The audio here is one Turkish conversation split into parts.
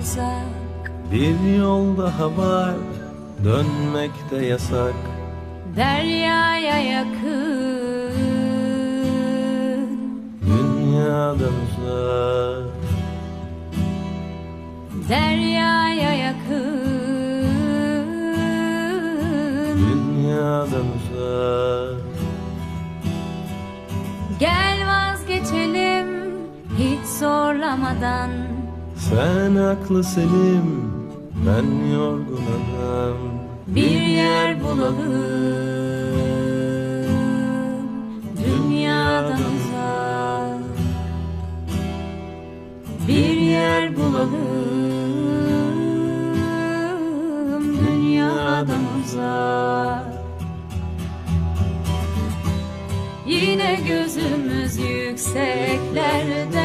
uzak Bir yol daha var Dönmek de yasak. Deryaya yakın. Dünyadan uzak. Deryaya yakın. Dünyadan uzak. Gel vazgeçelim hiç zorlamadan Sen aklı selim Ben yorgun adam. Bir yer bulalım Dünyadan uzak. Bir yer bulalım Dünyadan uzak. Yine gözümüz yükseklerde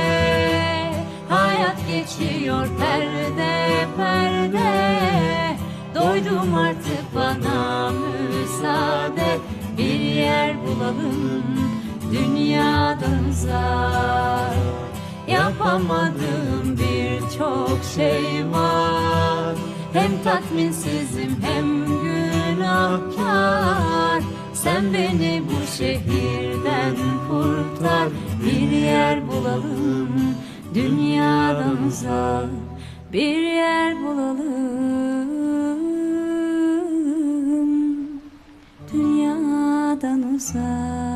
Doydum artık bana müsaade. Bir yer bulalım dünyadan uzak. Yapamadığım birçok şey var. Hem tatminsizim hem günahkar. Sen beni bu şehirden kurtar. Bir yer bulalım dünyadan uzak. Bir yer bulalım 散。